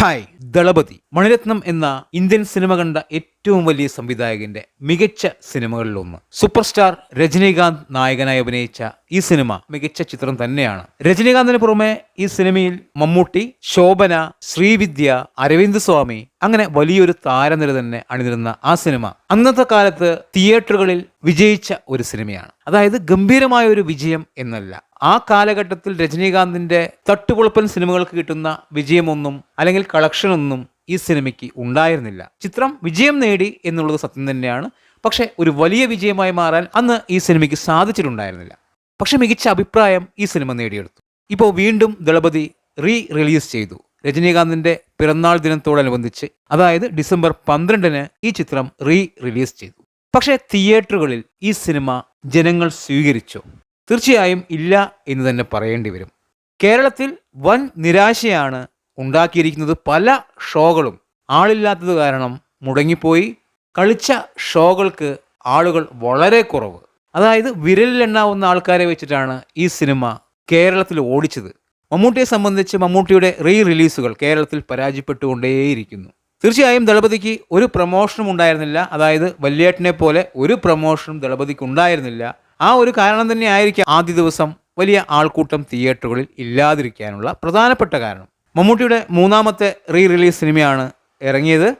Hi Thalapathy Mani Ratnam എന്ന Indian cinema കണ്ട ഏറ്റവും വലിയ സംവിധായകന്റെ മികച്ച സിനിമകളിലൊന്ന്. സൂപ്പർ സ്റ്റാർ രജനീകാന്ത് നായകനായി അഭിനയിച്ച ഈ സിനിമ മികച്ച ചിത്രം തന്നെയാണ്. രജനീകാന്തിന് പുറമെ ഈ സിനിമയിൽ മമ്മൂട്ടി ശോഭന ശ്രീവിദ്യ അരവിന്ദ് സ്വാമി അങ്ങനെ വലിയൊരു താരനിര തന്നെ അണിനിരുന്ന ആ സിനിമ അന്നത്തെ കാലത്ത് തിയേറ്ററുകളിൽ വിജയിച്ച ഒരു സിനിമയാണ്. അതായത് ഗംഭീരമായ ഒരു വിജയം എന്നല്ല. ആ കാലഘട്ടത്തിൽ രജനീകാന്തിന്റെ തട്ടുകുളപ്പൻ സിനിമകൾക്ക് കിട്ടുന്ന വിജയമൊന്നും അല്ലെങ്കിൽ കളക്ഷൻ ഒന്നും ഈ സിനിമയ്ക്ക് ഉണ്ടായിരുന്നില്ല. ചിത്രം വിജയം നേടി എന്നുള്ളത് സത്യം തന്നെയാണ്. പക്ഷെ ഒരു വലിയ വിജയമായി മാറാൻ അന്ന് ഈ സിനിമയ്ക്ക് സാധിച്ചിട്ടുണ്ടായിരുന്നില്ല. പക്ഷെ മികച്ച അഭിപ്രായം ഈ സിനിമ നേടിയെടുത്തു. ഇപ്പോൾ വീണ്ടും ദളപതി റീ റിലീസ് ചെയ്തു. രജനീകാന്തിന്റെ പിറന്നാൾ ദിനത്തോടനുബന്ധിച്ച് അതായത് ഡിസംബർ പന്ത്രണ്ടിന് ഈ ചിത്രം റീ റിലീസ് ചെയ്തു. പക്ഷേ തിയേറ്ററുകളിൽ ഈ സിനിമ ജനങ്ങൾ സ്വീകരിച്ചോ. തീർച്ചയായും ഇല്ല എന്ന് തന്നെ പറയേണ്ടി വരും. കേരളത്തിൽ വൻ നിരാശയാണ് ഉണ്ടാക്കിയിരിക്കുന്നത് പല ഷോകളും. ആളില്ലാത്തത് കാരണം മുടങ്ങിപ്പോയി. കളിച്ച ഷോകൾക്ക് ആളുകൾ വളരെ കുറവ്. അതായത് വിരലിലെണ്ണാവുന്ന ആൾക്കാരെ വെച്ചിട്ടാണ് ഈ സിനിമ കേരളത്തിൽ ഓടിച്ചത്. മമ്മൂട്ടിയെ സംബന്ധിച്ച് മമ്മൂട്ടിയുടെ റീ റിലീസുകൾ കേരളത്തിൽ പരാജയപ്പെട്ടുകൊണ്ടേയിരിക്കുന്നു. തീർച്ചയായും ദളപതിക്ക് ഒരു പ്രമോഷനും ഉണ്ടായിരുന്നില്ല. അതായത് വല്യേട്ടനെ പോലെ ഒരു പ്രമോഷനും ദളപതിക്ക് ഉണ്ടായിരുന്നില്ല. ആ ഒരു കാരണം തന്നെ ആയിരിക്കാം ആദ്യ ദിവസം വലിയ ആൾക്കൂട്ടം തിയേറ്ററുകളിൽ ഇല്ലാതിരിക്കാനുള്ള പ്രധാനപ്പെട്ട കാരണം. മമ്മൂട്ടിയുടെ മൂന്നാമത്തെ റീ റിലീസ് സിനിമയാണ് ഇറങ്ങിയത്.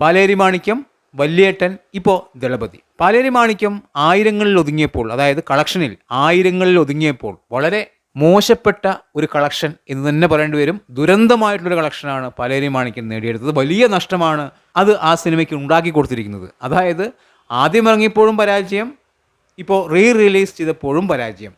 പാലേരി മാണിക്യം വല്യേട്ടൻ ഇപ്പോൾ ദളപതി. പാലേരി മാണിക്യം ആയിരങ്ങളിൽ ഒതുങ്ങിയപ്പോൾ അതായത് കളക്ഷനിൽ ആയിരങ്ങളിൽ ഒതുങ്ങിയപ്പോൾ വളരെ മോശപ്പെട്ട ഒരു കളക്ഷൻ എന്ന് തന്നെ പറയേണ്ടി വരും. ദുരന്തമായിട്ടുള്ളൊരു കളക്ഷനാണ് പാലേരി മാണിക്യം നേടിയെടുത്തത്. വലിയ നഷ്ടമാണ് അത് ആ സിനിമയ്ക്ക് ഉണ്ടാക്കി കൊടുത്തിരിക്കുന്നത്. അതായത് ആദ്യം ഇറങ്ങിയപ്പോഴും പരാജയം ഇപ്പോൾ റീ റിലീസ് ചെയ്തപ്പോഴും പരാജയം.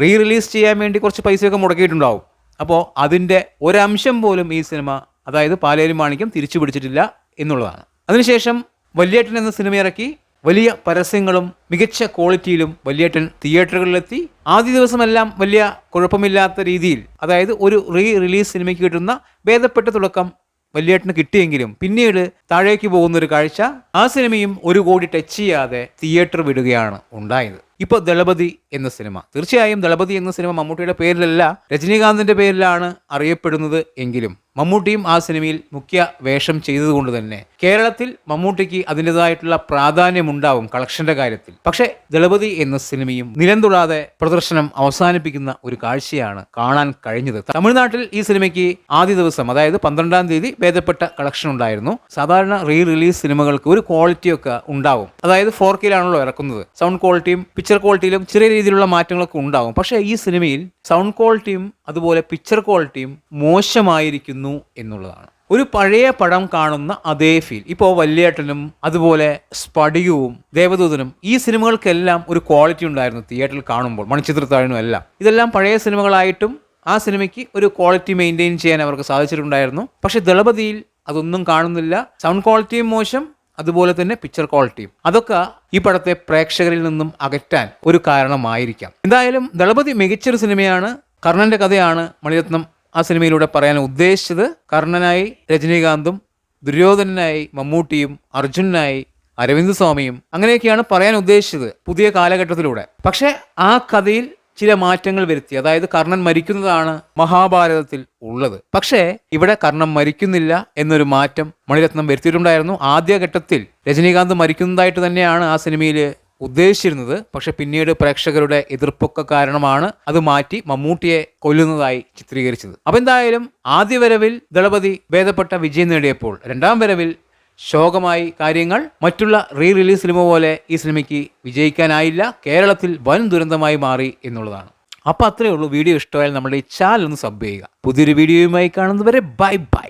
റീ റിലീസ് ചെയ്യാൻ വേണ്ടി കുറച്ച് പൈസയൊക്കെ മുടക്കിയിട്ടുണ്ടാവും. അപ്പോൾ അതിന്റെ ഒരംശം പോലും ഈ സിനിമ അതായത് പാലേരി മാണിക്യം തിരിച്ചു പിടിച്ചിട്ടില്ല എന്നുള്ളതാണ്. അതിനുശേഷം വല്യേട്ടൻ എന്ന സിനിമ ഇറക്കി. വലിയ പരസ്യങ്ങളും മികച്ച ക്വാളിറ്റിയിലും വല്യേട്ടൻ തിയേറ്ററുകളിലെത്തി. ആദ്യ ദിവസമെല്ലാം വലിയ കുഴപ്പമില്ലാത്ത രീതിയിൽ അതായത് ഒരു റീ റിലീസ് സിനിമയ്ക്ക് കിട്ടുന്ന ഭേദപ്പെട്ട തുടക്കം വല്യേട്ടന് കിട്ടിയെങ്കിലും പിന്നീട് താഴേക്ക് പോകുന്ന ഒരു കാഴ്ച ആ സിനിമയും ഒരു കോടി ടച്ച് ചെയ്യാതെ തിയേറ്റർ വിടുകയാണ് ഉണ്ടായത്. ഇപ്പോൾ ദളപതി എന്ന സിനിമ. തീർച്ചയായും ദളപതി എന്ന സിനിമ മമ്മൂട്ടിയുടെ പേരിലല്ല രജനീകാന്തിന്റെ പേരിലാണ് അറിയപ്പെടുന്നത് എങ്കിലും. മമ്മൂട്ടിയും ആ സിനിമയിൽ മുഖ്യ വേഷം ചെയ്തതുകൊണ്ട് തന്നെ കേരളത്തിൽ മമ്മൂട്ടിക്ക് അതിന്റെതായിട്ടുള്ള പ്രാധാന്യമുണ്ടാവും കളക്ഷന്റെ കാര്യത്തിൽ. പക്ഷേ ദളപതി എന്ന സിനിമയും നിലന്തുടാതെ പ്രദർശനം അവസാനിപ്പിക്കുന്ന ഒരു കാഴ്ചയാണ് കാണാൻ കഴിഞ്ഞത്. തമിഴ്നാട്ടിൽ ഈ സിനിമയ്ക്ക് ആദ്യ ദിവസം അതായത് പന്ത്രണ്ടാം തീയതി ഭേദപ്പെട്ട കളക്ഷൻ ഉണ്ടായിരുന്നു. സാധാരണ റീ റിലീസ് സിനിമകൾക്ക് ഒരു ക്വാളിറ്റിയൊക്കെ ഉണ്ടാവും. അതായത് ഫോർ കെയിലാണല്ലോ ഇറക്കുന്നത്. സൗണ്ട് ക്വാളിറ്റിയും പിക്ചർ ക്വാളിറ്റിയിലും ചെറിയ രീതിയിലുള്ള മാറ്റങ്ങളൊക്കെ ഉണ്ടാവും. പക്ഷേ ഈ സിനിമയിൽ സൗണ്ട് ക്വാളിറ്റിയും അതുപോലെ പിക്ചർ ക്വാളിറ്റിയും മോശമായിരിക്കുന്നു എന്നുള്ളതാണ്. ഒരു പഴയ പടം കാണുന്ന അതേ ഫീൽ. ഇപ്പോൾ വല്യേട്ടനും അതുപോലെ സ്പടികവും ദേവദൂതനും ഈ സിനിമകൾക്കെല്ലാം ഒരു ക്വാളിറ്റി ഉണ്ടായിരുന്നു തിയേറ്ററിൽ കാണുമ്പോൾ മണിച്ചിത്രത്താഴിനും എല്ലാം. ഇതെല്ലാം പഴയ സിനിമകളായിട്ടും ആ സിനിമയ്ക്ക് ഒരു ക്വാളിറ്റി മെയിന്റെയിൻ ചെയ്യാൻ അവർക്ക് സാധിച്ചിട്ടുണ്ടായിരുന്നു. പക്ഷേ ദളപതിയിൽ അതൊന്നും കാണുന്നില്ല. സൗണ്ട് ക്വാളിറ്റിയും മോശം. അതുപോലെ തന്നെ പിക്ചർ ക്വാളിറ്റിയും അതൊക്കെ ഈ പടത്തെ പ്രേക്ഷകരിൽ നിന്നും അകറ്റാൻ ഒരു കാരണമായിരിക്കാം. എന്തായാലും ദളപതി മികച്ചൊരു സിനിമയാണ് കർണന്റെ കഥയാണ് മണിരത്നം ആ സിനിമയിലൂടെ പറയാൻ ഉദ്ദേശിച്ചത്. കർണനായി രജനീകാന്തും ദുര്യോധനനായി മമ്മൂട്ടിയും അർജുനായി അരവിന്ദ് സ്വാമിയും അങ്ങനെയൊക്കെയാണ് പറയാൻ ഉദ്ദേശിച്ചത് പുതിയ കാലഘട്ടത്തിലൂടെ. പക്ഷേ ആ കഥയിൽ ചില മാറ്റങ്ങൾ വരുത്തി. അതായത് കർണൻ മരിക്കുന്നതാണ് മഹാഭാരതത്തിൽ ഉള്ളത്. പക്ഷേ ഇവിടെ കർണൻ മരിക്കുന്നില്ല എന്നൊരു മാറ്റം മണിരത്നം വരുത്തിയിട്ടുണ്ടായിരുന്നു. ആദ്യഘട്ടത്തിൽ രജനീകാന്ത് മരിക്കുന്നതായിട്ട് തന്നെയാണ് ആ സിനിമയിൽ ഉദ്ദേശിച്ചിരുന്നത്. പക്ഷെ പിന്നീട് പ്രേക്ഷകരുടെ എതിർപ്പൊക്കെ കാരണമാണ് അത് മാറ്റി മമ്മൂട്ടിയെ കൊല്ലുന്നതായി ചിത്രീകരിച്ചത്. അപ്പൊ എന്തായാലും ആദ്യ വരവിൽ ദളപതി ഭേദപ്പെട്ട വിജയം നേടിയപ്പോൾ രണ്ടാം വരവിൽ ശോകമായി കാര്യങ്ങൾ. മറ്റുള്ള റീ റിലീസ് സിനിമ പോലെ ഈ സിനിമയ്ക്ക് വിജയിക്കാനായില്ല. കേരളത്തിൽ വൻ ദുരന്തമായി മാറി എന്നുള്ളതാണ്. അപ്പോൾ അത്രയേ ഉള്ളൂ. വീഡിയോ ഇഷ്ടമായാൽ നമ്മുടെ ഈ ചാനൽ ഒന്ന് സബ് ചെയ്യുക. പുതിയൊരു വീഡിയോയുമായി കാണുന്നവരെ ബൈ ബൈ